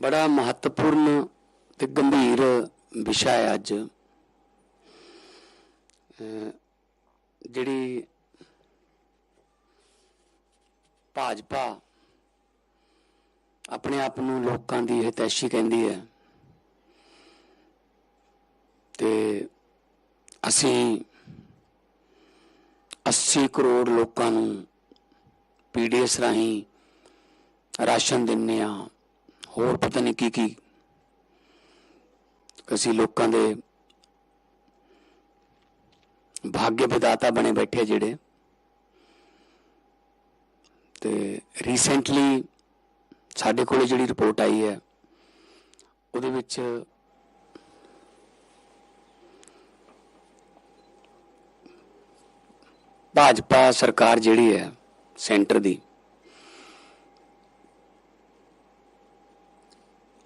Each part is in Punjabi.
ਬੜਾ ਮਹੱਤਵਪੂਰਨ ਤੇ ਗੰਭੀਰ ਵਿਸ਼ਾ ਹੈ ਅੱਜ। ਜਿਹੜੀ ਭਾਜਪਾ ਆਪਣੇ ਆਪ ਨੂੰ ਲੋਕਾਂ ਦੀ ਹਿਤੈਸ਼ੀ ਕਹਿੰਦੀ ਹੈ ਤੇ ਅਸੀਂ 80 ਕਰੋੜ ਲੋਕਾਂ ਨੂੰ ਪੀਡੀਐਸ ਰਾਹੀਂ ਰਾਸ਼ਨ ਦਿੰਨੇ ਆ ਹੋਰ ਪਤਾ ਨਹੀਂ ਕੀ ਕੀ ਅਸੀਂ ਲੋਕਾਂ ਦੇ ਭਾਗਯ ਵਿਦਾਤਾ ਬਣੇ ਬੈਠੇ ਜਿਹੜੇ। ਤੇ ਰੀਸੈਂਟਲੀ ਸਾਡੇ ਕੋਲੇ ਜਿਹੜੀ ਰਿਪੋਰਟ ਆਈ ਹੈ, ਉਹਦੇ ਵਿੱਚ ਭਾਜਪਾ ਸਰਕਾਰ ਜਿਹੜੀ ਹੈ ਸੈਂਟਰ ਦੀ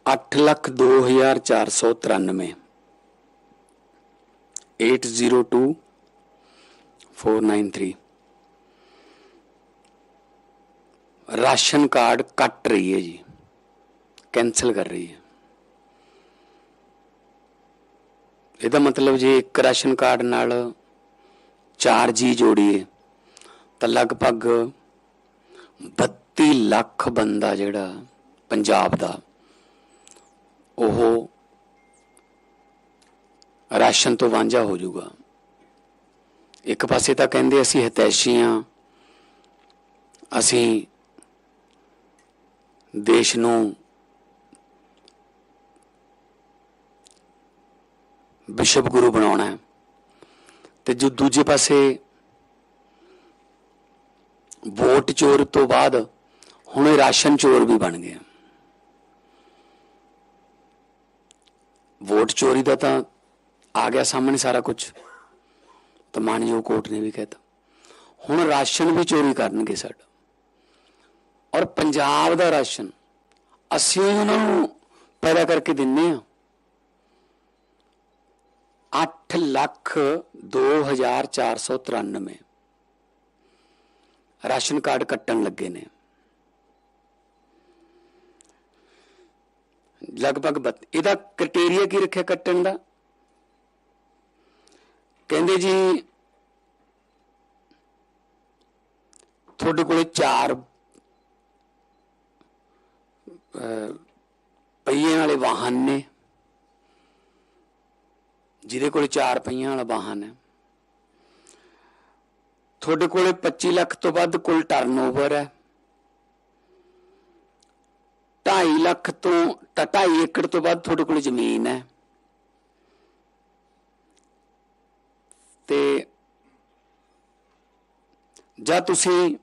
8 ਲੱਖ 2493 802 493 ਰਾਸ਼ਨ ਕਾਰਡ ਕੱਟ ਰਹੀ ਹੈ ਜੀ। ਕੈਨਸਲ ਕਰ ਰਹੀ ਹੈ। ਇਹਦਾ ਮਤਲਬ ਜੇ ਇੱਕ ਰਾਸ਼ਨ ਕਾਰਡ ਨਾਲ 4 ਜੀ ਜੋੜੀਏ, ਤਾਂ ਲਗਭਗ 32 ਲੱਖ ਬੰਦਾ ਜਿਹੜਾ ਪੰਜਾਬ ਦਾ ਉਹ ਰਾਸ਼ਨ ਤੋਂ ਵਾਂਝਾ ਹੋ ਜਾਊਗਾ। ਇੱਕ ਪਾਸੇ ਤਾਂ ਕਹਿੰਦੇ ਅਸੀਂ ਹਤੈਸ਼ੀ ਹਾਂ ਅਸੀਂ ਦੇਸ਼ ਨੂੰ ਵਿਸ਼ਵ ਗੁਰੂ ਬਣਾਉਣਾ ਹੈ। ਤੇ ਜੋ ਦੂਜੇ ਪਾਸੇ ਵੋਟ ਚੋਰ ਤੋਂ ਬਾਅਦ ਹੁਣ ਇਹ ਰਾਸ਼ਨ ਚੋਰ ਵੀ ਬਣ ਗਿਆ ਵੋਟ ਚੋਰੀ ਦਾ ਤਾਂ ਆ ਗਿਆ ਸਾਹਮਣੇ ਸਾਰਾ ਕੁਝ। ਤਾਂ ਮਾਨਯੋਗ ਕੋਰਟ ਨੇ ਵੀ ਕਹਿਤਾ। ਹੁਣ ਰਾਸ਼ਨ ਵੀ ਚੋਰੀ ਕਰਨਗੇ ਸਾਡਾ। ਔਰ ਪੰਜਾਬ ਦਾ ਰਾਸ਼ਨ ਅਸੀਂ ਉਹਨਾਂ ਨੂੰ ਪੈਦਾ ਕਰਕੇ ਦਿੰਨੇ ਆ। 8 ਲੱਖ 2493 ਰਾਸ਼ਨ ਕਾਰਡ ਕੱਟਣ ਲੱਗੇ ਨੇ। ਲਗਭਗ ਬੱਤ- ਇਹਦਾ ਕ੍ਰਾਈਟੇਰੀਆ ਕੀ ਰੱਖਿਆ ਕੱਟਣ ਦਾ? ਕਹਿੰਦੇ ਜੀ, ਤੁਹਾਡੇ ਕੋਲੇ ਚਾਰ ਪਹੀਆਂ ਵਾਲੇ ਵਾਹਨ ਨੇ। ਜਿਹਦੇ ਕੋਲੇ ਚਾਰ ਪਹੀਆਂ ਵਾਲਾ ਵਾਹਨ ਹੈ। ਤੁਹਾਡੇ ਕੋਲੇ 25 ਲੱਖ ਤੋਂ ਵੱਧ ਕੁੱਲ ਟਰਨਓਵਰ ਹੈ। 2.5 ਲੱਖ ਤੋਂ 2.5 ਏਕੜ ਤੋਂ ਵੱਧ ਤੁਹਾਡੇ ਕੋਲ ਜ਼ਮੀਨ ਹੈ। ਤੇ ਜਾਂ ਤੁਸੀਂ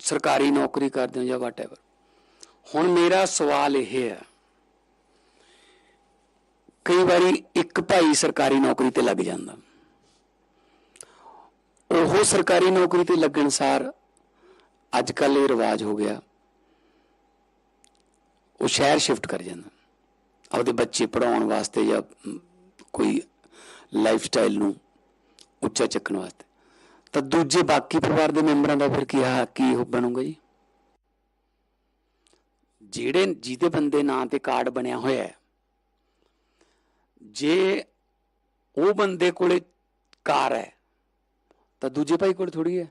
ਸਰਕਾਰੀ ਨੌਕਰੀ ਕਰਦੇ ਹੋ ਜਾਂ ਵਾਟਐਵਰ ਹੁਣ ਮੇਰਾ ਸਵਾਲ ਇਹ ਹੈ, ਕਈ ਵਾਰੀ ਇੱਕ ਭਾਈ ਸਰਕਾਰੀ ਨੌਕਰੀ ਤੇ ਲੱਗ ਜਾਂਦਾ। ਉਹ ਸਰਕਾਰੀ ਨੌਕਰੀ ਤੇ ਲੱਗਣ ਸਾਰ ਅੱਜ ਕੱਲ ਇਹ ਰਿਵਾਜ ਹੋ ਗਿਆ ਉਹ ਸ਼ਹਿਰ ਸ਼ਿਫਟ ਕਰ ਜਾਂਦਾ। ਆਪਦੇ ਬੱਚੇ ਪੜਾਉਣ ਵਾਸਤੇ ਜਾਂ ਕੋਈ ਲਾਈਫ ਸਟਾਈਲ ਨੂੰ ਉੱਚਾ ਚੱਕਣ ਵਾਸਤੇ। ਤਾਂ ਦੂਜੇ ਬਾਕੀ ਪਰਿਵਾਰ ਦੇ ਮੈਂਬਰਾਂ ਦਾ ਫਿਰ ਕੀ ਹਾ, ਕੀ ਉਹ ਬਣੂਗਾ ਜੀ? ਜਿਹੜੇ, ਜਿਹਦੇ ਬੰਦੇ ਨਾਂ ਤੇ ਕਾਰਡ ਬਣਿਆ ਹੋਇਆ ਹੈ, ਜੇ ਉਹ ਬੰਦੇ ਕੋਲੇ ਕਾਰ ਹੈ, ਤਾਂ ਦੂਜੇ ਭਾਈ ਕੋਲ ਥੋੜੀ ਹੈ।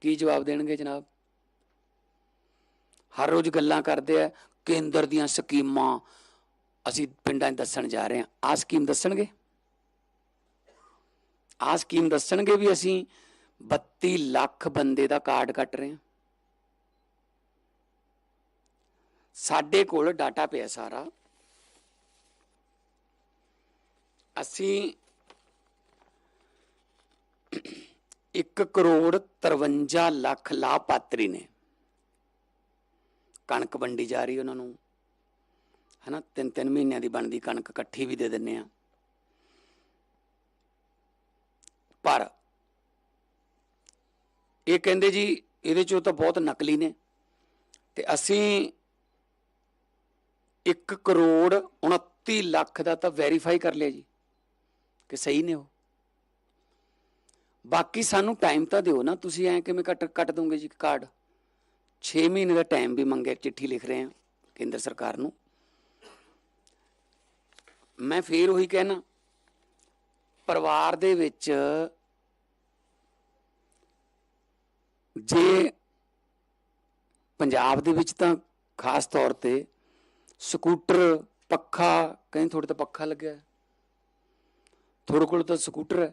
ਕੀ ਜਵਾਬ ਦੇਣਗੇ ਜਨਾਬ? ਹਰ ਰੋਜ਼ ਗੱਲਾਂ ਕਰਦੇ ਆ, ਕੇਂਦਰ ਦੀਆਂ ਸਕੀਮਾਂ ਅਸੀਂ ਪਿੰਡਾਂ 'ਚ ਦੱਸਣ ਜਾ ਰਹੇ ਹਾਂ। ਆ ਸਕੀਮ ਦੱਸਣਗੇ? ਆ ਸਕੀਮ ਦੱਸਣਗੇ ਵੀ ਅਸੀਂ 32 ਲੱਖ ਬੰਦੇ ਦਾ ਕਾਰਡ ਕੱਟ ਰਹੇ ਹਾਂ। ਸਾਡੇ ਕੋਲ ਡਾਟਾ ਪਿਆ ਸਾਰਾ। ਅਸੀਂ 1 ਕਰੋੜ 53 ਲੱਖ ਲਾਭਪਾਤਰੀ ਨੇ। ਕਣਕ ਵੰਡੀ ਜਾ ਰਹੀ ਉਹਨਾਂ ਨੂੰ। ਹਨਾ ਤਿੰਨ ਤਿੰਨ ਮਹੀਨਿਆਂ ਦੀ ਬਣਦੀ ਕਣਕ, ਇਕੱਠੀ ਵੀ ਦੇ ਦਿੰਨੇ ਆ ਪਰ ਇਹ ਕਹਿੰਦੇ ਜੀ, ਇਹਦੇ ਚੋਂ ਤਾਂ ਬਹੁਤ ਨਕਲੀ ਨੇ। ਤੇ ਅਸੀਂ 1 ਕਰੋੜ 29 ਲੱਖ ਦਾ ਤਾਂ ਵੈਰੀਫਾਈ ਕਰ ਲਿਆ ਜੀ। ਕਿ ਸਹੀ ਨੇ ਉਹ। ਬਾਕੀ ਸਾਨੂੰ ਟਾਈਮ ਤਾਂ ਦਿਓ ਨਾ, ਤੁਸੀਂ ਐ ਕਿਵੇਂ ਕੱਟ ਕੱਟ ਦੋਗੇ ਜੀ ਕਾਰਡ 6 ਮਹੀਨੇ ਦਾ ਟਾਈਮ ਵੀ ਮੰਗਿਆ ਚਿੱਠੀ ਲਿਖ ਰਹੇ ਆ ਕੇਂਦਰ ਸਰਕਾਰ ਨੂੰ। ਮੈਂ ਫੇਰ ਉਹੀ ਕਹਿਣਾ, ਪਰਿਵਾਰ ਦੇ ਵਿੱਚ ਜੇ ਪੰਜਾਬ ਦੇ ਵਿੱਚ ਤਾਂ ਖਾਸ ਤੌਰ ਤੇ ਸਕੂਟਰ, ਪੱਖਾ, ਕਹਿੰਦੇ ਥੋੜੇ ਤਾਂ ਪੱਖਾ ਲੱਗਿਆ। ਹੈ। ਤੁਹਾਡੇ ਕੋਲ ਤਾਂ ਸਕੂਟਰ ਹੈ।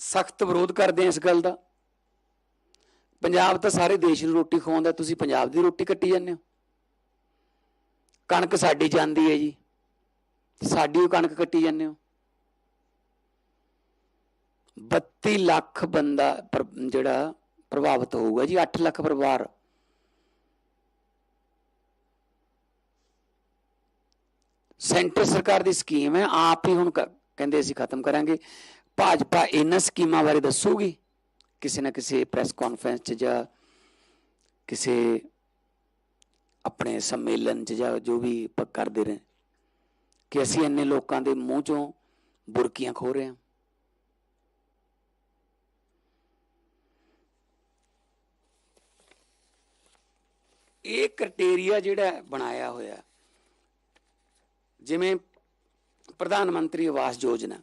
ਸਖਤ ਵਿਰੋਧ ਕਰਦੇ ਆ ਇਸ ਗੱਲ ਦਾ। ਪੰਜਾਬ ਤਾਂ ਸਾਰੇ ਦੇਸ਼ ਨੂੰ ਰੋਟੀ ਖਵਾਉਂਦਾ, ਤੁਸੀਂ ਪੰਜਾਬ ਦੀ ਰੋਟੀ ਕੱਟੀ ਜਾਂਦੇ ਹੋ। ਕਣਕ ਸਾਡੀ ਜਾਂਦੀ ਹੈ ਜੀ। ਸਾਡੀ ਉਹ ਕਣਕ ਕੱਟੀ ਜਾਂਦੇ ਹੋ। 32 ਲੱਖ ਬੰਦਾ ਜਿਹੜਾ ਪ੍ਰਭਾਵਿਤ ਹੋਊਗਾ ਜੀ 8 ਲੱਖ ਪਰਿਵਾਰ। ਸੈਂਟਰ ਸਰਕਾਰ ਦੀ ਸਕੀਮ ਹੈ, ਆਪ ਹੀ ਹੁਣ ਕਹਿੰਦੇ ਅਸੀਂ ਖਤਮ ਕਰਾਂਗੇ। ਭਾਜਪਾ ਇਹਨਾਂ ਸਕੀਮਾਂ ਬਾਰੇ ਦੱਸੂਗੀ? ਕਿਸੇ ਨਾ ਕਿਸੇ ਪ੍ਰੈਸ ਕਾਨਫਰੰਸ 'ਚ ਜਾਂ ਕਿਸੇ ਆਪਣੇ ਸੰਮੇਲਨ 'ਚ ਜਾਂ ਜੋ ਵੀ ਆਪਾਂ ਕਰਦੇ ਰਹੇ। ਕਿ ਅਸੀਂ ਇੰਨੇ ਲੋਕਾਂ ਦੇ ਮੂੰਹ 'ਚੋਂ ਬੁਰਕੀਆਂ ਖੋ ਰਹੇ ਹਾਂ। ਇਹ ਕ੍ਰਾਈਟੇਰੀਆ ਜਿਹੜਾ ਬਣਾਇਆ ਹੋਇਆ, ਜਿਵੇਂ ਪ੍ਰਧਾਨ ਮੰਤਰੀ ਆਵਾਸ ਯੋਜਨਾ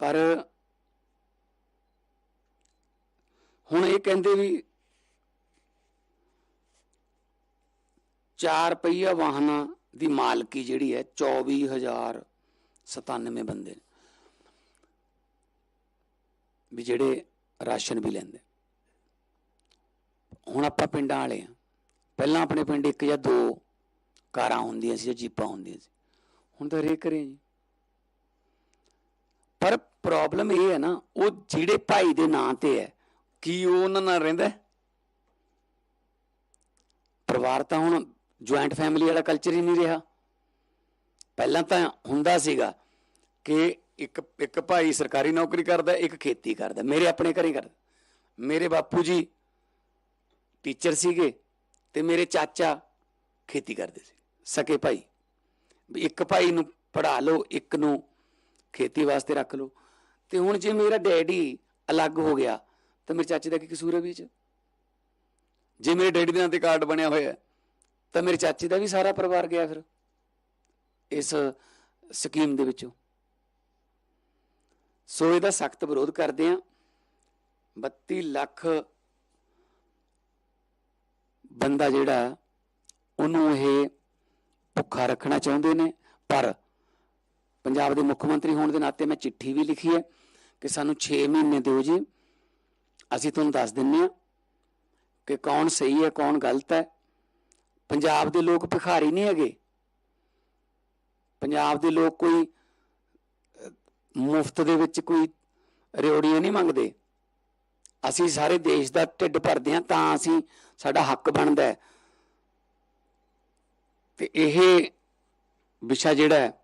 ਪਰ ਹੁਣ ਇਹ ਕਹਿੰਦੇ ਵੀ ਚਾਰ ਪਹੀਆ ਵਾਹਨਾਂ ਦੀ ਮਾਲਕੀ ਜਿਹੜੀ ਹੈ 24097 ਬੰਦੇ ਵੀ ਜਿਹੜੇ ਰਾਸ਼ਨ ਵੀ ਲੈਂਦੇ। ਹੁਣ ਆਪਾਂ ਪਿੰਡਾਂ ਵਾਲੇ ਆ ਪਹਿਲਾਂ ਆਪਣੇ ਪਿੰਡ ਇੱਕ ਜਾਂ ਦੋ ਕਾਰਾਂ ਹੁੰਦੀਆਂ ਸੀ ਜਾਂ ਜੀਪਾਂ ਹੁੰਦੀਆਂ ਸੀ। ਹੁਣ ਤਾਂ ਰੇ ਕਰੇ ਜੀ ਪਰ ਪ੍ਰੋਬਲਮ ਇਹ ਹੈ ਨਾ, ਉਹ ਜਿਹੜੇ ਭਾਈ ਦੇ ਨਾਂ ਤੇ ਹੈ, ਕੀ ਉਹ ਉਹਨਾਂ ਨਾਲ ਰਹਿੰਦਾ ਪਰਿਵਾਰ ਤਾਂ ਹੁਣ ਜੁਆਇੰਟ ਫੈਮਿਲੀ ਵਾਲਾ ਕਲਚਰ ਹੀ ਨਹੀਂ ਰਿਹਾ। ਪਹਿਲਾਂ ਤਾਂ ਹੁੰਦਾ ਸੀਗਾ ਕਿ ਇੱਕ ਇੱਕ ਭਾਈ ਸਰਕਾਰੀ ਨੌਕਰੀ ਕਰਦਾ, ਇੱਕ ਖੇਤੀ ਕਰਦਾ, ਮੇਰੇ ਆਪਣੇ ਘਰੇ ਕਰਦਾ। ਮੇਰੇ ਬਾਪੂ ਜੀ ਟੀਚਰ ਸੀਗੇ ਤੇ ਮੇਰੇ ਚਾਚਾ ਖੇਤੀ ਕਰਦੇ ਸੀ। ਸਕੇ ਭਾਈ, ਵੀ ਇੱਕ ਭਾਈ ਨੂੰ ਪੜਾ ਲਓ, ਇੱਕ ਨੂੰ ਖੇਤੀ ਵਾਸਤੇ ਰੱਖ ਲਓ। ਤੇ ਹੁਣ ਜੇ ਮੇਰਾ ਡੈਡੀ ਅਲੱਗ ਹੋ ਗਿਆ, ਤਾਂ ਮੇਰੇ ਚਾਚੇ ਦਾ ਕੀ ਕਸੂਰ ਹੈ ਵਿੱਚ? ਜੇ ਮੇਰੇ ਡੈਡੀ ਦੇ ਨਾਂ ਤੇ ਕਾਰਡ ਬਣਿਆ ਹੋਇਆ ਤਾਂ ਮੇਰੇ ਚਾਚੇ ਦਾ ਵੀ ਸਾਰਾ ਪਰਿਵਾਰ ਗਿਆ ਫਿਰ, ਇਸ ਸਕੀਮ ਦੇ ਵਿੱਚੋਂ। ਸੋ ਇਹਦਾ ਸਖਤ ਵਿਰੋਧ ਕਰਦੇ ਆ 32 ਲੱਖ ਬੰਦਾ ਜਿਹੜਾ, ਉਹਨੂੰ ਇਹ ਭੁੱਖਾ ਰੱਖਣਾ ਚਾਹੁੰਦੇ ਨੇ, ਪਰ ਪੰਜਾਬ ਦੇ ਮੁੱਖ ਮੰਤਰੀ ਹੋਣ ਦੇ ਨਾਤੇ ਮੈਂ ਚਿੱਠੀ ਵੀ ਲਿਖੀ ਹੈ ਕਿ ਸਾਨੂੰ 6 ਮਹੀਨੇ ਦਿਓ ਜੀ। ਅਸੀਂ ਤੁਹਾਨੂੰ ਦੱਸ ਦਿੰਨੇ ਆ ਕਿ ਕੌਣ ਸਹੀ ਹੈ, ਕੌਣ ਗਲਤ ਹੈ। ਪੰਜਾਬ ਦੇ ਲੋਕ ਭਿਖਾਰੀ ਨਹੀਂ ਹੈਗੇ। ਪੰਜਾਬ ਦੇ ਲੋਕ ਕੋਈ ਮੁਫਤ ਦੇ ਵਿੱਚ ਕੋਈ ਰਿਓੜੀਆਂ ਨਹੀਂ ਮੰਗਦੇ। ਅਸੀਂ ਸਾਰੇ ਦੇਸ਼ ਦਾ ਢਿੱਡ ਭਰਦੇ ਹਾਂ ਤਾਂ ਅਸੀਂ ਸਾਡਾ ਹੱਕ ਬਣਦਾ ਹੈ। ਤੇ ਇਹ ਵਿਸ਼ਾ ਜਿਹੜਾ ਹੈ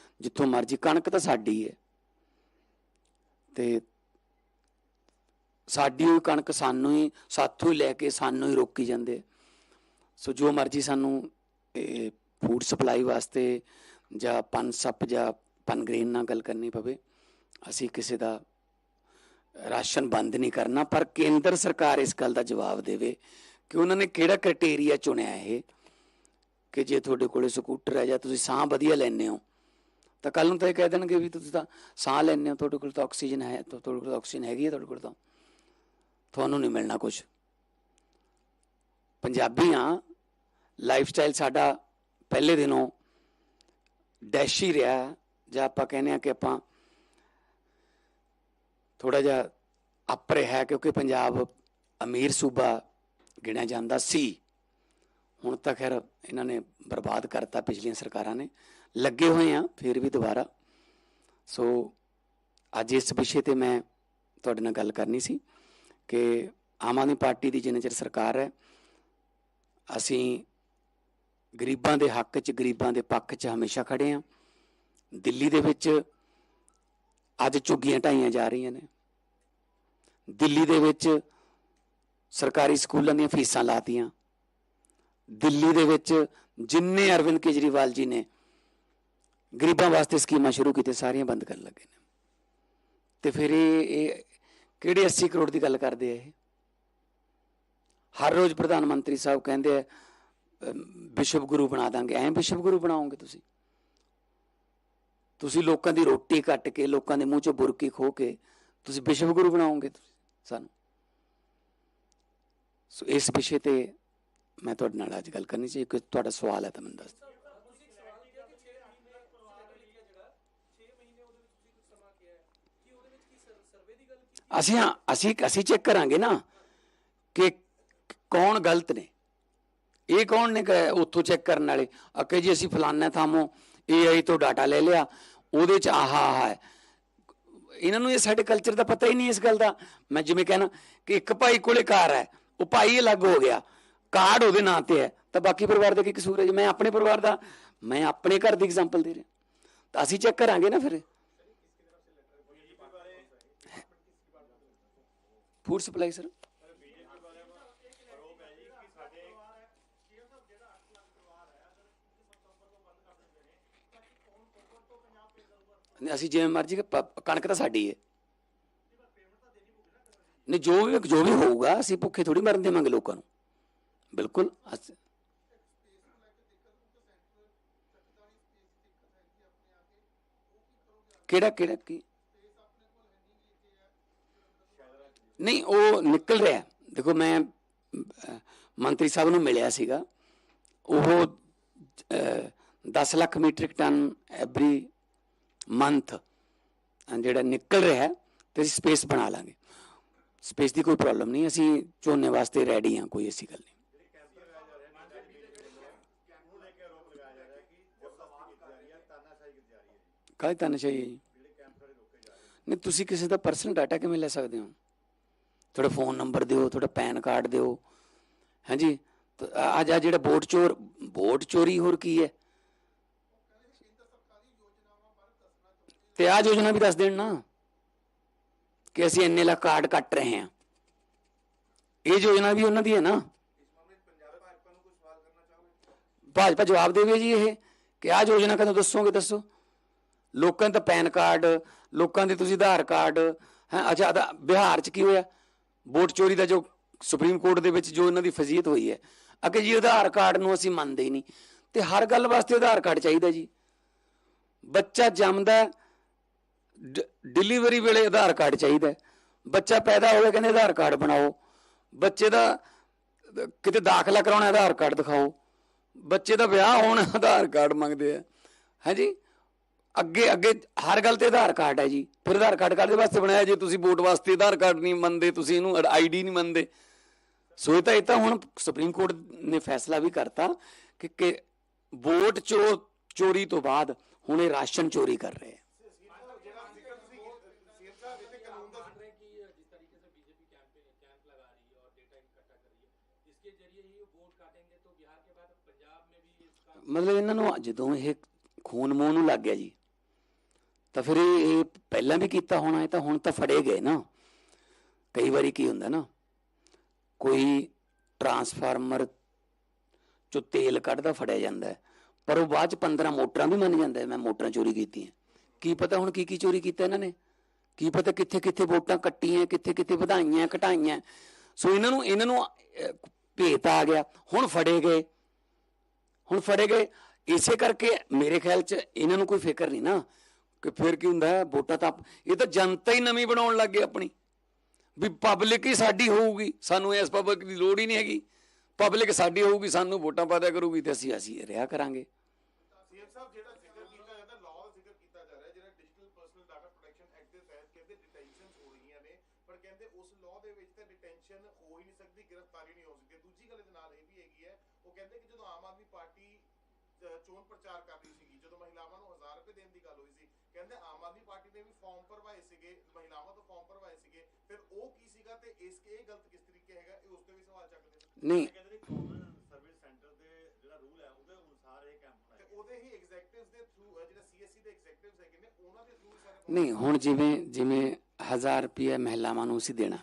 ਜਿੱਥੋਂ ਮਰਜ਼ੀ, ਕਣਕ ਤਾਂ ਸਾਡੀ ਹੈ ਤੇ ਸਾਡੀ ਹੋਈ ਕਣਕ ਸਾਨੂੰ ਹੀ, ਸਾਥੋਂ ਹੀ ਲੈ ਕੇ ਸਾਨੂੰ ਹੀ ਰੋਕੀ ਜਾਂਦੇ। ਸੋ ਜੋ ਮਰਜ਼ੀ ਸਾਨੂੰ ਫੂਡ ਸਪਲਾਈ ਵਾਸਤੇ ਜਾਂ ਪਨ ਸੱਪ ਜਾਂ ਪਨ ਗ੍ਰੇਨ ਨਾਲ ਗੱਲ ਕਰਨੀ ਪਵੇ, ਅਸੀਂ ਕਿਸੇ ਦਾ ਰਾਸ਼ਨ ਬੰਦ ਨਹੀਂ ਕਰਨਾ, ਪਰ ਕੇਂਦਰ ਸਰਕਾਰ ਇਸ ਗੱਲ ਦਾ ਜਵਾਬ ਦੇਵੇ ਕਿ ਉਹਨਾਂ ਨੇ ਕਿਹੜਾ ਕ੍ਰਾਈਟੇਰੀਆ ਚੁਣਿਆ ਇਹ, ਕਿ ਜੇ ਤੁਹਾਡੇ ਕੋਲੇ ਸਕੂਟਰ ਹੈ ਜਾਂ ਤੁਸੀਂ ਸਾਹ ਵਧੀਆ ਲੈਂਦੇ ਹੋ ਤਾਂ ਕੱਲ ਨੂੰ ਤਾਂ ਇਹ ਕਹਿ ਦੇਣਗੇ ਵੀ ਤੁਸੀਂ ਤਾਂ ਸਾਹ ਲੈਂਦੇ ਹੋ, ਤੁਹਾਡੇ ਕੋਲ ਤਾਂ ਆਕਸੀਜਨ ਹੈ ਤੁਹਾਡੇ ਕੋਲ ਆਕਸੀਜਨ ਹੈਗੀ ਹੈ ਤੁਹਾਡੇ ਕੋਲ ਤਾਂ। ਤੁਹਾਨੂੰ ਨਹੀਂ ਮਿਲਣਾ ਕੁਝ ਪੰਜਾਬੀਆਂ ਲਾਈਫ ਸਟਾਈਲ ਸਾਡਾ ਪਹਿਲੇ ਦਿਨੋਂ ਡੈਸ਼ ਹੀ ਰਿਹਾ। ਜਾਂ ਆਪਾਂ ਕਹਿੰਦੇ ਆ ਕਿ ਆਪਾਂ ਥੋੜਾ ਜਿਹਾ ਅਪ ਰਿਹਾ ਕਿਉਂਕਿ ਪੰਜਾਬ ਅਮੀਰ ਸੂਬਾ ਗਿਣਿਆ ਜਾਂਦਾ ਸੀ। ਹੁਣ ਤਾਂ ਖੈਰ ਇਹਨਾਂ ਨੇ ਬਰਬਾਦ ਕਰਤਾ ਪਿਛਲੀਆਂ ਸਰਕਾਰਾਂ ਨੇ। ਲੱਗੇ ਹੋਏ ਆ ਫਿਰ ਵੀ ਦੁਬਾਰਾ। ਸੋ ਅੱਜ ਇਸ ਵਿਸ਼ੇ ਤੇ ਮੈਂ ਤੁਹਾਡੇ ਨਾਲ ਗੱਲ ਕਰਨੀ ਸੀ ਕਿ ਆਮ ਆਦਮੀ ਪਾਰਟੀ ਦੀ ਜਿੰਨੇ ਚਿਰ ਸਰਕਾਰ ਹੈ, ਅਸੀਂ ਗਰੀਬਾਂ ਦੇ ਹੱਕ 'ਚ, ਗਰੀਬਾਂ ਦੇ ਪੱਖ 'ਚ ਹਮੇਸ਼ਾ ਖੜੇ ਆ ਦਿੱਲੀ ਦੇ ਵਿੱਚ ਅੱਜ ਝੁੱਗੀਆਂ ਢਾਈਆਂ ਜਾ ਰਹੀਆਂ ਨੇ। ਦਿੱਲੀ ਦੇ ਵਿੱਚ ਸਰਕਾਰੀ ਸਕੂਲਾਂ ਦੀਆਂ ਫੀਸਾਂ ਲਾਤੀਆਂ। ਦਿੱਲੀ ਦੇ ਵਿੱਚ ਜਿੰਨੇ ਅਰਵਿੰਦ ਕੇਜਰੀਵਾਲ ਜੀ ਨੇ ਗਰੀਬਾਂ ਵਾਸਤੇ ਸਕੀਮਾਂ ਸ਼ੁਰੂ ਕੀਤੇ ਸਾਰੀਆਂ ਬੰਦ ਕਰਨ ਲੱਗੇ ਨੇ। ਤੇ ਫਿਰ ਇਹ ਇਹ ਕਿਹੜੇ 80 ਕਰੋੜ ਦੀ ਗੱਲ ਕਰਦੇ ਆ ਇਹ? ਹਰ ਰੋਜ਼ ਪ੍ਰਧਾਨ ਮੰਤਰੀ ਸਾਹਿਬ ਕਹਿੰਦੇ ਆ ਵਿਸ਼ਵ ਗੁਰੂ ਬਣਾ ਦਾਂਗੇ। ਐਂ ਵਿਸ਼ਵ ਗੁਰੂ ਬਣਾਓਗੇ ਤੁਸੀਂ? ਤੁਸੀਂ ਲੋਕਾਂ ਦੀ ਰੋਟੀ ਕੱਟ ਕੇ, ਲੋਕਾਂ ਦੇ ਮੂੰਹ ਚੋਂ ਬੁਰਕੀ ਖੋ ਕੇ ਤੁਸੀਂ ਵਿਸ਼ਵ ਗੁਰੂ ਬਣਾਓਗੇ ਤੁਸੀਂ, ਸਾਨੂੰ? ਸੋ ਇਸ ਵਿਸ਼ੇ ਤੇ ਮੈਂ ਤੁਹਾਡੇ ਨਾਲ ਅੱਜ ਗੱਲ ਕਰਨੀ ਸੀ। ਕਿ ਤੁਹਾਡਾ ਸਵਾਲ ਹੈ ਤਾਂ ਮੈਨੂੰ ਦੱਸ ਅਸੀਂ ਹਾਂ, ਅਸੀਂ ਅਸੀਂ ਚੈੱਕ ਕਰਾਂਗੇ ਨਾ ਕਿ ਕੌਣ ਗਲਤ ਨੇ। ਇਹ ਕੌਣ ਨੇ ਉੱਥੋਂ ਚੈੱਕ ਕਰਨ ਵਾਲੇ? ਅਕੇ ਜੀ ਅਸੀਂ ਫਲਾਨਾ ਥਾਮੋਂ AI ਤੋਂ ਡਾਟਾ ਲੈ ਲਿਆ, ਉਹਦੇ ਚ ਆਹਾ ਆਹਾ ਹੈ। ਇਹਨਾਂ ਨੂੰ ਇਹ ਸਾਡੇ ਕਲਚਰ ਦਾ ਪਤਾ ਹੀ ਨਹੀਂ ਇਸ ਗੱਲ ਦਾ। ਮੈਂ ਜਿਵੇਂ ਕਹਿਣਾ ਕਿ ਇੱਕ ਭਾਈ ਕੋਲੇ ਕਾਰ ਹੈ, ਉਹ ਭਾਈ ਅਲੱਗ ਹੋ ਗਿਆ, ਕਾਰਡ ਉਹਦੇ ਨਾਂ ਤੇ ਹੈ। ਤਾਂ ਬਾਕੀ ਪਰਿਵਾਰ ਦੇ ਕੀ ਕਸੂਰ ਹੈ? ਜੀ ਮੈਂ ਆਪਣੇ ਪਰਿਵਾਰ ਦਾ, ਮੈਂ ਆਪਣੇ ਘਰ ਦੀ ਐਗਜ਼ਾਮਪਲ ਦੇ ਰਿਹਾ। ਤਾਂ ਅਸੀਂ ਚੈੱਕ ਕਰਾਂਗੇ ਨਾ ਫਿਰ। Food supply sir? ਨਹੀਂ, ਅਸੀਂ ਜਿਵੇਂ ਮਰਜ਼ੀ ਕਿ ਕਣਕ ਤਾਂ ਸਾਡੀ ਹੈ ਨਹੀਂ, ਜੋ ਵੀ ਜੋ ਵੀ ਹੋਊਗਾ, ਅਸੀਂ ਭੁੱਖੇ ਥੋੜੀ ਮਰਨ ਦੇਵਾਂਗੇ ਲੋਕਾਂ ਨੂੰ। ਬਿਲਕੁਲ, ਅਸ- ਕਿਹੜਾ ਕਿਹੜਾ, ਕੀ? ਨਹੀਂ ਉਹ ਨਿਕਲ ਰਿਹਾ। ਦੇਖੋ ਮੈਂ ਮੰਤਰੀ ਸਾਹਿਬ ਨੂੰ ਮਿਲਿਆ ਸੀਗਾ। ਉਹ ਅਹ, 10 lakh metric ton every month ਜਿਹੜਾ ਨਿਕਲ ਰਿਹਾ ਤੇ ਅਸੀਂ ਸਪੇਸ ਬਣਾ ਲਾਂਗੇ। ਸਪੇਸ ਦੀ ਕੋਈ ਪ੍ਰੋਬਲਮ ਨਹੀਂ ਅਸੀਂ ਝੋਨੇ ਵਾਸਤੇ ਰੈਡੀ ਹਾਂ ਕੋਈ ਐਸੀ ਗੱਲ ਨਹੀਂ। ਕਾਹਦੀ ਤਾਨਾਸ਼ਾਹੀ ਹੈ ਜੀ? ਨਹੀਂ ਤੁਸੀਂ ਕਿਸੇ ਦਾ ਪਰਸਨਲ ਡਾਟਾ ਕਿਵੇਂ ਲੈ ਸਕਦੇ ਹੋ? ਤੁਹਾਡਾ ਫੋਨ ਨੰਬਰ ਦਿਓ ਤੁਹਾਡਾ ਪੈਨ ਕਾਰਡ ਦਿਓ। ਹਾਂਜੀ? ਅੱਜ ਆ ਜਿਹੜਾ ਵੋਟ ਚੋਰ, ਵੋਟ ਚੋਰੀ ਹੋਰ ਕੀ ਹੈ? ਤੇ ਆ ਯੋਜਨਾ ਵੀ ਦੱਸ ਦੇਣ ਨਾ ਕਿ ਅਸੀਂ ਇੰਨੇ ਲੱਖ ਕਾਰਡ ਕੱਟ ਰਹੇ ਹਾਂ। ਇਹ ਯੋਜਨਾ ਵੀ ਉਹਨਾਂ ਦੀ ਹੈ ਨਾ। ਭਾਜਪਾ ਜਵਾਬ ਦੇਵੇ ਜੀ ਇਹ ਕਿ ਆ ਯੋਜਨਾ ਕਦੋਂ ਦੱਸੋਗੇ ਦੱਸੋ? ਲੋਕਾਂ ਦਾ ਪੈਨ ਕਾਰਡ, ਲੋਕਾਂ ਦੇ ਤੁਸੀਂ ਆਧਾਰ ਕਾਰਡ, ਹੈ, ਅੱਛਾ ਬਿਹਾਰ ਚ ਕੀ ਹੋਇਆ? ਵੋਟ ਚੋਰੀ ਦਾ ਜੋ ਸੁਪਰੀਮ ਕੋਰਟ ਦੇ ਵਿੱਚ ਜੋ ਇਹਨਾਂ ਦੀ ਫਜ਼ੀਅਤ ਹੋਈ ਹੈ, ਅੱਗੇ ਜੀ ਆਧਾਰ ਕਾਰਡ ਨੂੰ ਅਸੀਂ ਮੰਨਦੇ ਹੀ ਨਹੀਂ। ਤੇ ਹਰ ਗੱਲ ਵਾਸਤੇ ਆਧਾਰ ਕਾਰਡ ਚਾਹੀਦਾ ਜੀ। ਬੱਚਾ ਜੰਮਦਾ ਡ- ਡਿਲੀਵਰੀ ਵੇਲੇ ਆਧਾਰ ਕਾਰਡ ਚਾਹੀਦਾ ਬੱਚਾ ਪੈਦਾ ਹੋਇਆ ਕਹਿੰਦੇ ਆਧਾਰ ਕਾਰਡ ਬਣਾਓ। ਬੱਚੇ ਦਾ, ਕਿਤੇ ਦਾਖਲਾ ਕਰਾਉਣਾ ਆਧਾਰ ਕਾਰਡ ਦਿਖਾਓ। ਬੱਚੇ ਦਾ ਵਿਆਹ ਹੋਣਾ ਆਧਾਰ ਕਾਰਡ ਮੰਗਦੇ ਆ। ਹਾਂਜੀ ਅੱਗੇ ਅੱਗੇ ਹਰ ਗੱਲ ਤੇ ਆਧਾਰ ਕਾਰਡ ਹੈ ਜੀ। ਫਿਰ ਆਧਾਰ ਕਾਰਡ ਕਾਰਡ ਦੇ ਵਾਸਤੇ ਬਣਾਇਆ? ਜੇ ਤੁਸੀਂ ਵੋਟ ਵਾਸਤੇ ਆਧਾਰ ਕਾਰਡ ਨਹੀਂ ਮੰਨਦੇ, ਤੁਸੀਂ ਇਹਨੂੰ ਆਈਡੀ ਨਹੀਂ ਮੰਨਦੇ। ਸੋ ਇਹ ਤਾਂ ਇਹ ਤਾਂ ਹੁਣ ਸੁਪਰੀਮ ਕੋਰਟ ਨੇ ਫੈਸਲਾ ਵੀ ਕਰਤਾ ਕਿ ਕਿ ਵੋਟ ਚੋ ਚੋਰੀ ਤੋਂ ਬਾਅਦ ਹੁਣ ਇਹ ਰਾਸ਼ਨ ਚੋਰੀ ਕਰ ਰਹੇ ਹੈ। ਮਤਲਬ ਇਹਨਾਂ ਨੂੰ ਜਦੋਂ ਇਹ ਖੂਨ ਮੂੰਹ ਨੂੰ ਲੱਗ ਗਿਆ ਜੀ ਤਾਂ ਫਿਰ ਇਹ ਪਹਿਲਾਂ ਵੀ ਕੀਤਾ ਹੋਣਾ ਇਹ ਤਾਂ ਹੁਣ ਤਾਂ ਫੜੇ ਗਏ ਨਾ। ਕਈ ਵਾਰੀ ਕੀ ਹੁੰਦਾ ਨਾ, ਕੋਈ ਟਰਾਂਸਫਾਰਮਰ ਚੋਂ ਤੇਲ ਕੱਢਦਾ, ਫੜਿਆ ਜਾਂਦਾ ਪਰ ਉਹ ਬਾਅਦ ਚ 15 ਮੋਟਰਾਂ ਵੀ ਮੰਨ ਜਾਂਦਾ ਮੈਂ ਮੋਟਰਾਂ ਚੋਰੀ ਕੀਤੀਆਂ। ਕੀ ਪਤਾ ਹੁਣ ਕੀ ਕੀ ਚੋਰੀ ਕੀਤਾ ਇਹਨਾਂ ਨੇ? ਕੀ ਪਤਾ ਕਿੱਥੇ ਕਿੱਥੇ ਵੋਟਾਂ ਕੱਟੀਆਂ ਕਿੱਥੇ ਕਿੱਥੇ ਵਧਾਈਆਂ, ਘਟਾਈਆਂ। ਸੋ ਇਹਨਾਂ ਨੂੰ ਇਹਨਾਂ ਨੂੰ ਭੇਤ ਆ ਗਿਆ। ਹੁਣ ਫੜੇ ਗਏ। ਹੁਣ ਫੜੇ ਗਏ। ਇਸੇ ਕਰਕੇ ਮੇਰੇ ਖਿਆਲ 'ਚ ਇਹਨਾਂ ਨੂੰ ਕੋਈ ਫਿਕਰ ਨਹੀਂ ਨਾ। ਕਿ ਫਿਰ ਕੀ ਹੁੰਦਾ ਹੈ, ਵੋਟਾਂ ਤਾਂ ਇਹ ਤਾਂ ਜਨਤਾ ਹੀ ਨਵੀਂ ਬਣਾਉਣ ਲੱਗ ਗਏ ਆਪਣੀ। ਵੀ ਪਬਲਿਕ ਹੀ ਸਾਡੀ ਹੋਊਗੀ। ਸਾਨੂੰ ਇਸ ਪਬਲਿਕ ਦੀ ਲੋੜ ਹੀ ਨਹੀਂ ਹੈਗੀ। ਪਬਲਿਕ ਸਾਡੀ ਹੋਊਗੀ ਸਾਨੂੰ ਵੋਟਾਂ ਪਾ ਕਰੂਗੀ ਤੇ ਅਸੀਂ ਅਸੀਂ ਰਿਹਾ ਕਰਾਂਗੇ। ਸੀਐਮ ਸਾਹਿਬ ਜਿਹੜਾ ਜ਼ਿਕਰ ਕੀਤਾ ਜਾਂਦਾ ਲਾਅ ਦਾ ਜ਼ਿਕਰ ਕੀਤਾ ਜਾ ਰਿਹਾ ਜਿਹੜਾ digital personal data protection act ਦੇ ਤਹਿਤ ਕਹਿੰਦੇ ਡਿਟੈਂਸ਼ਨਸ ਹੋ ਰਹੀਆਂ ਨੇ ਪਰ ਕਹਿੰਦੇ ਉਸ ਲਾਅ ਦੇ ਵਿੱਚ ਤਾਂ ਡਿਟੈਂਸ਼ਨ ਹੋ ਹੀ ਨਹੀਂ ਸਕਦੀ ਗ੍ਰਿਫਤਾਰੀ ਨਹੀਂ ਹੋ ਸਕਦੀ। ਦੂਜੀ ਗੱਲ ਦੇ ਨਾਲ ਇਹ ਵੀ ਹੈਗੀ ਹੈ ਉਹ ਕਹਿੰਦੇ ਕਿ ਜਦੋਂ ਆਮ ਆਦਮੀ ਪਾਰਟੀ ਚੋਣ ਪ੍ਰਚਾਰ ਕਰ ਰਹੀ ਸੀਗੀ ਜਦੋਂ ਮਹਿਲਾਵਾਂ ਨੂੰ 1000 ਰੁਪਏ ਦੇਣ ਦੀ ਗੱਲ ਹੋਈ ਸੀ ਕਹਿੰਦੇ ਆਮ ਆਦਮੀ ਪਾਰਟੀ ਨੇ ਵੀ ਫਾਰਮ ਭਰਵਾਏ ਸੀਗੇ ਮਹਿਲਾਵਾਂ ਤੋਂ ਫਾਰਮ ਭਰਵਾਏ ਸੀਗੇ ਫਿਰ ਉਹ ਕੀ ਸੀਗਾ ਤੇ ਇਸ ਇਹ ਗਲਤ ਕਿਸ ਤਰੀਕੇ ਹੈਗਾ ਇਹ ਉਸ ਤੇ ਵੀ ਸਵਾਲ ਚੱਕਦੇ ਨੇ। ਨਹੀਂ। ਕਹਿੰਦੇ ਨੇ ਕਾਮਨ ਸਰਵਿਸ ਸੈਂਟਰ ਦੇ ਜਿਹੜਾ ਰੂਲ ਹੈ ਉਹਦੇ ਅਨੁਸਾਰ ਇਹ ਕੈਂਪ ਤੇ ਬਣਾਇਆ ਉਹਦੇ ਹੀ ਐਗਜ਼ੈਕਟਿਵਸ ਦੇ ਥਰੂ ਜਿਹੜਾ ਸੀਐਸਸੀ ਦੇ ਐਗਜ਼ੈਕਟਿਵਸ ਹੈਗੇ ਨੇ ਉਹਨਾਂ ਦੇ ਥਰੂ ਸਾਰੇ ਨਹੀਂ ਹੁਣ ਜਿਵੇਂ ਜਿਵੇਂ 1000 ਰੁਪਏ ਮਹਿਲਾਵਾਂ ਨੂੰ ਅਸੀਂ ਦੇਣਾ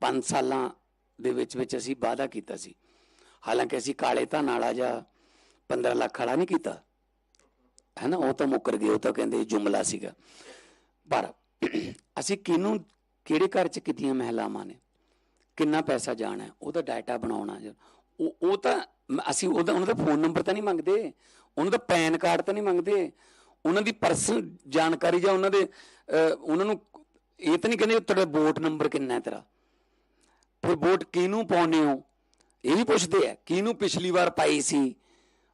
5 ਸਾਲਾਂ ਦੇ ਵਿੱਚ ਵਿੱਚ ਅਸੀਂ ਵਾਅਦਾ ਕੀਤਾ ਸੀ। ਹਾਲਾਂਕਿ ਅਸੀਂ ਕਾਲੇ ਧਨ ਵਾਲਾ ਜਾਂ 15 ਲੱਖ ਵਾਲਾ ਨਹੀਂ ਕੀਤਾ। ਹੈ ਨਾ, ਉਹ ਤਾਂ ਮੁੱਕਰ ਗਏ, ਉਹ ਤਾਂ ਕਹਿੰਦੇ ਜੁਮਲਾ ਸੀਗਾ। ਪਰ ਅਸੀਂ ਕਿਹਨੂੰ, ਕਿਹੜੇ ਘਰ ਚ ਕਿਤੀਆਂ ਮਹਿਲਾਵਾਂ ਨੇ? ਕਿੰਨਾ ਪੈਸਾ ਜਾਣਾ ਉਹਦਾ ਡਾਟਾ ਬਣਾਉਣਾ ਜਾਂ- ਉਹ ਉਹ ਤਾਂ ਅਸੀਂ ਉਹਦਾ, ਉਹਨਾਂ ਦਾ ਫੋਨ ਨੰਬਰ ਤਾਂ ਨਹੀਂ ਮੰਗਦੇ। ਉਹਨਾਂ ਦਾ ਪੈਨ ਕਾਰਡ ਤਾਂ ਨਹੀਂ ਮੰਗਦੇ। ਉਹਨਾਂ ਦੀ ਪਰਸਨਲ ਜਾਣਕਾਰੀ ਜਾਂ ਉਹਨਾਂ ਦੇ ਉਹਨਾਂ ਨੂੰ ਇਹ ਤਾਂ ਨਹੀਂ ਕਹਿੰਦੇ ਤੁਹਾਡਾ ਵੋਟ ਨੰਬਰ ਕਿੰਨਾ ਹੈ ਤੇਰਾ। ਫਿਰ ਵੋਟ ਕਿਹਨੂੰ ਪਾਉਣੇ ਹੋ? ਇਹ ਵੀ ਪੁੱਛਦੇ ਆ, ਕਿਹਨੂੰ ਪਿਛਲੀ ਵਾਰ ਪਾਈ ਸੀ?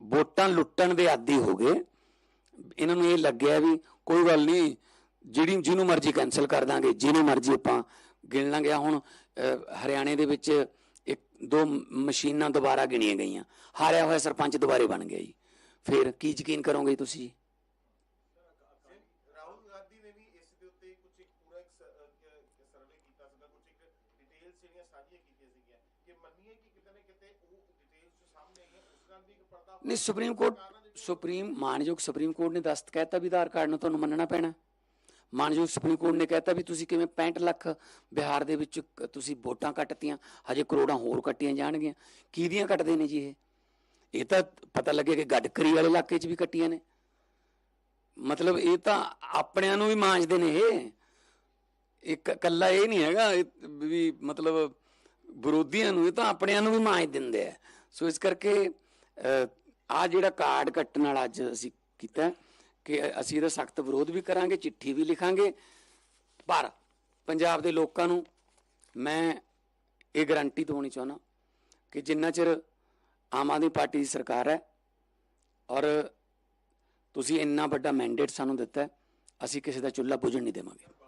ਵੋਟਾਂ ਲੁੱਟਣ ਦੇ ਆਦੀ ਹੋ ਗਏ। ਇਹਨਾਂ ਨੂੰ ਇਹ ਲੱਗਿਆ ਵੀ ਕੋਈ ਗੱਲ ਨਹੀਂ, ਜਿਹੜੀ ਜਿਹਨੂੰ ਮਰਜ਼ੀ ਕੈਨਸਲ ਕਰ ਦਾਂਗੇ, ਜਿਹਨੂੰ ਮਰਜ਼ੀ ਆਪਾਂ ਗਿਣ ਲਾਂਗੇ। ਹੁਣ ਹਰਿਆਣੇ ਦੇ ਵਿੱਚ ਇੱਕ, ਦੋ ਮਸ਼ੀਨਾਂ ਦੁਬਾਰਾ ਗਿਣੀਆਂ ਗਈਆਂ। ਹਾਰਿਆ ਹੋਇਆ ਸਰਪੰਚ ਦੁਬਾਰੇ ਬਣ ਗਿਆ ਜੀ। ਫਿਰ ਕੀ ਯਕੀਨ ਕਰੋਗੇ ਤੁਸੀਂ ਰਾਹੁਲ ਗਾਂਧੀ ਨੇ ਵੀ ਇਸ ਦੇ ਉੱਤੇ ਕੁਝ ਇੱਕ ਪੂਰਾ ਇੱਕ ਸਰਵੇ ਕੀਤਾ ਸੀਗਾ ਕੁਝ ਇੱਕ ਡਿਟੇਲਸ ਜਿਹੜੀਆਂ ਸਾਂਝੀਆਂ ਕੀਤੀਆਂ ਸੀਗੀਆਂ ਕਿ ਮੰਨੀਏ ਕਿ ਕਿਤੇ ਨਾ ਕਿਤੇ ਉਹ ਡਿਟੇਲਸ ਜੋ ਸਾਹਮਣੇ ਆਈਆਂ ਉਸ ਨਾਲ ਵੀ ਇੱਕ ਪਰਦਾ ਨਹੀਂ, ਸੁਪਰੀਮ ਕੋਰਟ, ਸੁਪਰੀਮ ਮਾਨਯੋਗ ਸੁਪਰੀਮ ਕੋਰਟ ਨੇ ਦਸਤ ਕਹਿਤਾ ਵੀ ਆਧਾਰ ਕਾਰਡ ਨੂੰ ਤੁਹਾਨੂੰ ਮੰਨਣਾ ਪੈਣਾ। ਮਾਨਯੋਗ ਸੁਪਰੀਮ ਕੋਰਟ ਨੇ ਕਹਿਤਾ ਵੀ ਤੁਸੀਂ ਕਿਵੇਂ 65 ਲੱਖ ਬਿਹਾਰ ਦੇ ਵਿੱਚ ਤੁਸੀਂ ਵੋਟਾਂ ਕੱਟਤੀਆਂ, ਹਜੇ ਕਰੋੜਾਂ ਹੋਰ ਕੱਟੀਆਂ ਜਾਣਗੀਆਂ। ਕਿਹਦੀਆਂ ਕੱਟਦੇ ਨੇ ਜੀ ਇਹ? ਇਹ ਤਾਂ ਪਤਾ ਲੱਗੇ ਕਿ ਗੜਕਰੀ ਵਾਲੇ ਇਲਾਕੇ 'ਚ ਵੀ ਕੱਟੀਆਂ ਨੇ। ਮਤਲਬ ਇਹ ਤਾਂ ਆਪਣਿਆਂ ਨੂੰ ਵੀ ਮਾਂਜਦੇ ਨੇ ਇਹ। ਇੱਕ ਕੱਲਾ ਇਹ ਨਹੀਂ ਹੈਗਾ ਵੀ ਮਤਲਬ ਵਿਰੋਧੀਆਂ ਨੂੰ ਇਹ ਤਾਂ ਆਪਣਿਆਂ ਨੂੰ ਵੀ ਮਾਂਜ ਦਿੰਦੇ ਆ। ਸੋ ਇਸ ਕਰਕੇ ਆ ਜਿਹੜਾ ਕਾਰਡ ਕੱਟਣ ਵਾਲਾ ਅੱਜ ਅਸੀਂ ਕੀਤਾ ਕਿ ਅਸੀਂ ਇਹਦਾ ਸਖਤ ਵਿਰੋਧ ਵੀ ਕਰਾਂਗੇ, ਚਿੱਠੀ ਵੀ ਲਿਖਾਂਗੇ। ਪਰ ਪੰਜਾਬ ਦੇ ਲੋਕਾਂ ਨੂੰ ਮੈਂ ਇਹ ਗਾਰੰਟੀ ਦਵਾਉਣੀ ਚਾਹੁੰਦਾ ਕਿ ਜਿੰਨਾ ਚਿਰ ਆਮ ਆਦਮੀ ਪਾਰਟੀ ਦੀ ਸਰਕਾਰ ਹੈ ਔਰ ਤੁਸੀਂ ਇੰਨਾ ਵੱਡਾ ਮੈਂਡੇਟ ਸਾਨੂੰ ਦਿੱਤਾ ਅਸੀਂ ਕਿਸੇ ਦਾ ਚੁੱਲ੍ਹਾ ਬੁਝਣ ਨਹੀਂ ਦੇਵਾਂਗੇ।